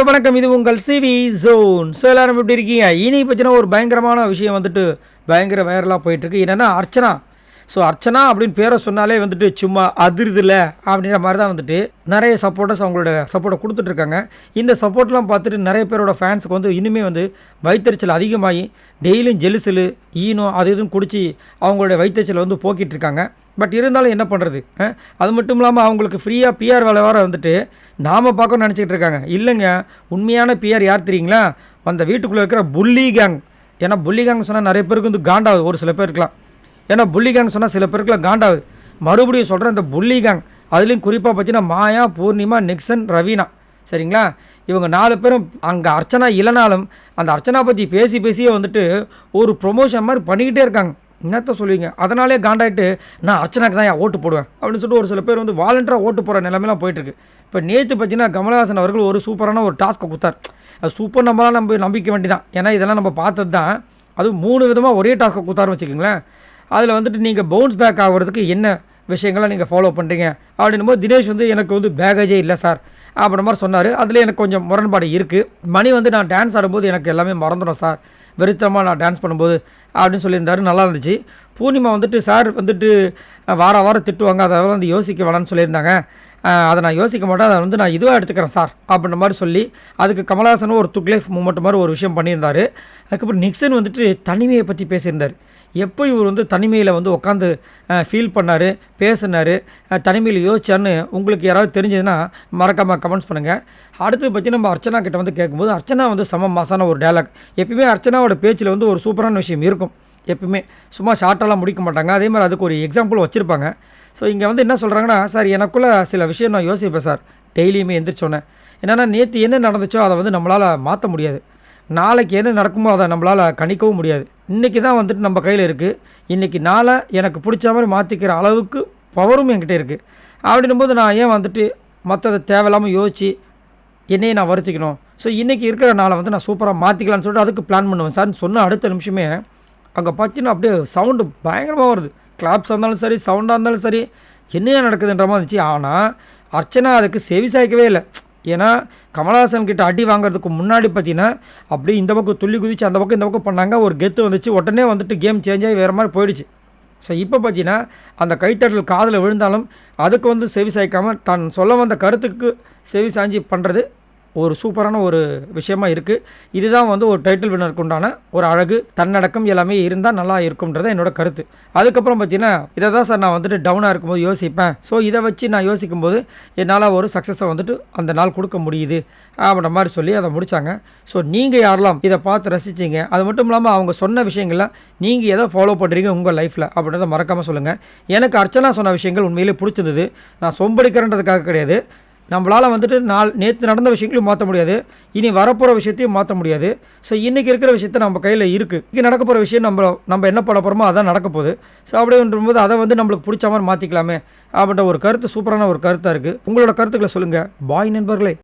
Hello வணக்கம். இது உங்கள் சிவி ஜோன். ஸோ எல்லாரும் எப்படி இருக்கீங்க? இனி பற்றின ஒரு பயங்கரமான விஷயம் வந்துட்டு பயங்கர வைரலாக போயிட்டுருக்கு என்னென்னா அர்ச்சனா ஸோ அர்ச்சனா அப்படின்னு பேரை சொன்னாலே வந்துட்டு சும்மா அதிருதில்ல அப்படின்ற மாதிரி தான் வந்துட்டு நிறைய சப்போர்ட்டர்ஸ் அவங்களோட சப்போர்ட்டை கொடுத்துட்ருக்காங்க. இந்த சப்போர்ட்லாம் பார்த்துட்டு நிறைய பேரோட ஃபேன்ஸுக்கு வந்து இனிமேல் வந்து வயிற்றுச்சல் அதிகமாகி டெய்லியும் ஜெலுசல் ஈனம் அது இதுன்னு குடித்து அவங்களோட வயிற்றுச்சலை வந்து போக்கிட்டு இருக்காங்க பட் இருந்தாலும் என்ன பண்ணுறது அது மட்டும் இல்லாமல் அவங்களுக்கு ஃப்ரீயாக பிஆர் வேலை வர வந்துட்டு நாம் பார்க்கணும்னு நினச்சிக்கிட்டு இருக்காங்க இல்லைங்க உண்மையான பிஆர் யார் தெரியுங்களா? அந்த வீட்டுக்குள்ளே இருக்கிற புள்ளி கேங் ஏன்னா புள்ளி கேங் சொன்னால் நிறைய பேருக்கு வந்து காண்டாகுது. ஒரு சில பேர் இருக்கலாம் ஏன்னா புள்ளி கேங் சொன்னால் சில பேருக்குலாம் காண்டாகுது. மறுபடியும் சொல்கிறேன் இந்த புள்ளி கேங் அதுலேயும் குறிப்பாக பார்த்தீங்கன்னா மாயா பூர்ணிமா நிக்சன் ரவீனா. சரிங்களா? இவங்க நாலு பேரும் அங்கே அர்ச்சனா இல்லைனாலும் அந்த அர்ச்சனா பற்றி பேசி பேசியே வந்துட்டு ஒரு ப்ரொமோஷன் மாதிரி பண்ணிக்கிட்டே இருக்காங்க. என்னத்த சொல்லுவீங்க? அதனாலே காண்டாயிட்டு நான் அர்ச்சனாக்கு தான் ஓட்டு போடுவேன் அப்படின்னு சொல்லிட்டு ஒரு சில பேர் வந்து வாலண்டராக ஓட்டு போகிற நிலைமைலாம் போயிட்டுருக்கு. இப்போ நேற்று பார்த்தீங்கன்னா கமலஹாசன் அவர்கள் ஒரு சூப்பரான ஒரு டாஸ்க்கை கொடுத்தார். அது சூப்பர் நம்மளால் நம்ம நம்பிக்கை வேண்டி தான் ஏன்னா இதெல்லாம் நம்ம பார்த்தது தான் அதுவும் மூணு விதமாக ஒரே டாஸ்க்கை கொடுத்தாருன்னு வச்சுக்கோங்களேன். அதில் வந்துட்டு நீங்கள் பவுன்ஸ் பேக் ஆகிறதுக்கு என்ன விஷயங்களை நீங்கள் ஃபாலோ பண்ணுறீங்க அப்படின்னும் போது தினேஷ் வந்து எனக்கு வந்து பேகேஜே இல்லை சார் அப்படின்ற மாதிரி சொன்னார். அதில் எனக்கு கொஞ்சம் முரண்பாடு இருக்குது மணி வந்து நான் டான்ஸ் ஆடும்போது எனக்கு எல்லாமே மறந்துடும் சார் வெறுத்தமாக நான் டான்ஸ் பண்ணும்போது அப்படின்னு சொல்லியிருந்தாரு. நல்லா இருந்துச்சு. பூர்ணிமா வந்துட்டு சார் வந்துட்டு வார வாரம் திட்டுவாங்க. அதை வந்து யோசிக்க வேணாம்னு சொல்லியிருந்தாங்க. அதை நான் யோசிக்க மாட்டேன். அதை வந்து நான் இதுவாக எடுத்துக்கிறேன் சார் அப்படின்ற மாதிரி சொல்லி அதுக்கு கமலஹாசனும் ஒரு துக்லைஃப் மூமெண்ட் மாதிரி ஒரு விஷயம் பண்ணியிருந்தார். அதுக்கப்புறம் நிக்சன் வந்துட்டு தனிமையை பற்றி பேசியிருந்தார். எப்போ இவர் வந்து தனிமையில் வந்து உட்காந்து ஃபீல் பண்ணார் பேசினார் தனிமையில் யோசிச்சான்னு உங்களுக்கு யாராவது தெரிஞ்சதுன்னா மறக்காமல் கமெண்ட்ஸ் பண்ணுங்கள் அடுத்து பற்றி நம்ம அர்ச்சனா கிட்ட வந்து கேட்கும்போது அர்ச்சனா வந்து சம மாசான ஒரு டயலாக் எப்பயுமே அர்ச்சனாவோட பேச்சில் வந்து ஒரு சூப்பரான விஷயம் இருக்கும். எப்பயுமே. சும்மா ஷார்ட்டெல்லாம் முடிக்க மாட்டாங்க. அதே மாதிரி அதுக்கு ஒரு எக்ஸாம்பிள் வச்சுருப்பாங்க. ஸோ இங்கே வந்து என்ன சொல்கிறாங்கன்னா சார் எனக்குள்ளே சில விஷயம் நான் யோசிப்பேன் சார். டெய்லியுமே எந்திரிச்சோன்னே என்னென்னா நேற்று என்ன நடந்துச்சோ அதை வந்து நம்மளால் மாற்ற முடியாது. நாளைக்கு என்ன நடக்குமோ அதை நம்மளால் கணிக்கவும் முடியாது. இன்றைக்கி தான் வந்துட்டு நம்ம கையில் இருக்குது இன்றைக்கி நாளை எனக்கு பிடிச்ச மாதிரி மாற்றிக்கிற அளவுக்கு பவரும் என்கிட்ட இருக்குது அப்படின்னும்போது நான் ஏன் வந்துட்டு மற்றதை தேவையில்லாமல் யோசித்து என்னையை நான் வருத்திக்கணும்? ஸோ இன்றைக்கி இருக்கிற நாளை வந்து நான் சூப்பராக மாற்றிக்கலாம்னு சொல்லிட்டு அதுக்கு பிளான் பண்ணுவேன். சார்னு சொன்ன அடுத்த நிமிஷமே அங்கே பார்த்தீங்கன்னா அப்படியே சவுண்டு பயங்கரமாக வருது. கிளாப்ஸாக இருந்தாலும் சரி சவுண்டாக இருந்தாலும் சரி என்னையா நடக்குதுன்ற மாதிரி இருந்துச்சு. ஆனால் அர்ச்சனா அதுக்கு செவி சாய்க்கவே இல்லை. ஏன்னா கமலஹாசன் கிட்ட அடி வாங்குறதுக்கு முன்னாடி பார்த்தீங்கன்னா அப்படியே இந்த பக்கம் துள்ளி குதிச்சு அந்த பக்கம் இந்த பக்கம் பண்ணாங்க. ஒரு கெத்து வந்துச்சு. உடனே வந்துட்டு கேம் சேஞ்ச் ஆகி வேறு மாதிரி போயிடுச்சு. ஸோ இப்போ பார்த்தீங்கன்னா அந்த கைத்தட்டல் காதில் விழுந்தாலும் அதுக்கு வந்து செவி சாய்க்காமல் தான் சொல்ல வந்த கருத்துக்கு செவி சாஞ்சி பண்ணுறது ஒரு சூப்பரான ஒரு விஷயமா இருக்குது இதுதான் வந்து ஒரு டைட்டில் வினருக்கு உண்டான ஒரு அழகு தன்னடக்கம் எல்லாமே இருந்தால் நல்லா இருக்கும்ன்றது என்னோட கருத்து. அதுக்கப்புறம் பார்த்தீங்கன்னா இதை தான் சார் நான் வந்துட்டு டவுனாக இருக்கும்போது யோசிப்பேன். ஸோ இதை வச்சு நான் யோசிக்கும்போது என்னால் ஒரு சக்ஸஸை வந்துட்டு அந்த நாள் கொடுக்க முடியுது அப்படின்ற மாதிரி சொல்லி அதை முடித்தாங்க ஸோ நீங்கள் யாரெல்லாம் இதை பார்த்து ரசிச்சிங்க அது மட்டும் இல்லாமல் அவங்க சொன்ன விஷயங்களை நீங்கள் எதை ஃபாலோ பண்ணுறீங்க உங்கள் லைஃப்பில் அப்படின்றத மறக்காமல் சொல்லுங்கள் எனக்கு அர்ச்சனா சொன்ன விஷயங்கள் உண்மையிலே பிடிச்சிருந்தது. நான் சொம்படிக்கிறேன்றதுக்காக கிடையாது. நம்மளால் வந்துட்டு நாள் நேற்று நடந்த விஷயங்களையும் மாற்ற முடியாது. இனி வரப்போகிற விஷயத்தையும் மாற்ற முடியாது. ஸோ இன்றைக்கி இருக்கிற விஷயத்த நம்ம கையில் இருக்குது இங்கே நடக்க போகிற விஷயம் நம்ம நம்ம என்ன பண்ண போகிறோமோ அதான் நடக்க போகுது. ஸோ அப்படின்றபோது அதை வந்து நம்மளுக்கு பிடிச்ச மாதிரி மாற்றிக்கலாமே அப்படின்ற ஒரு கருத்து சூப்பரான ஒரு கருத்தாக இருக்குது உங்களோட கருத்துக்களை சொல்லுங்கள் பாய் நண்பர்களே.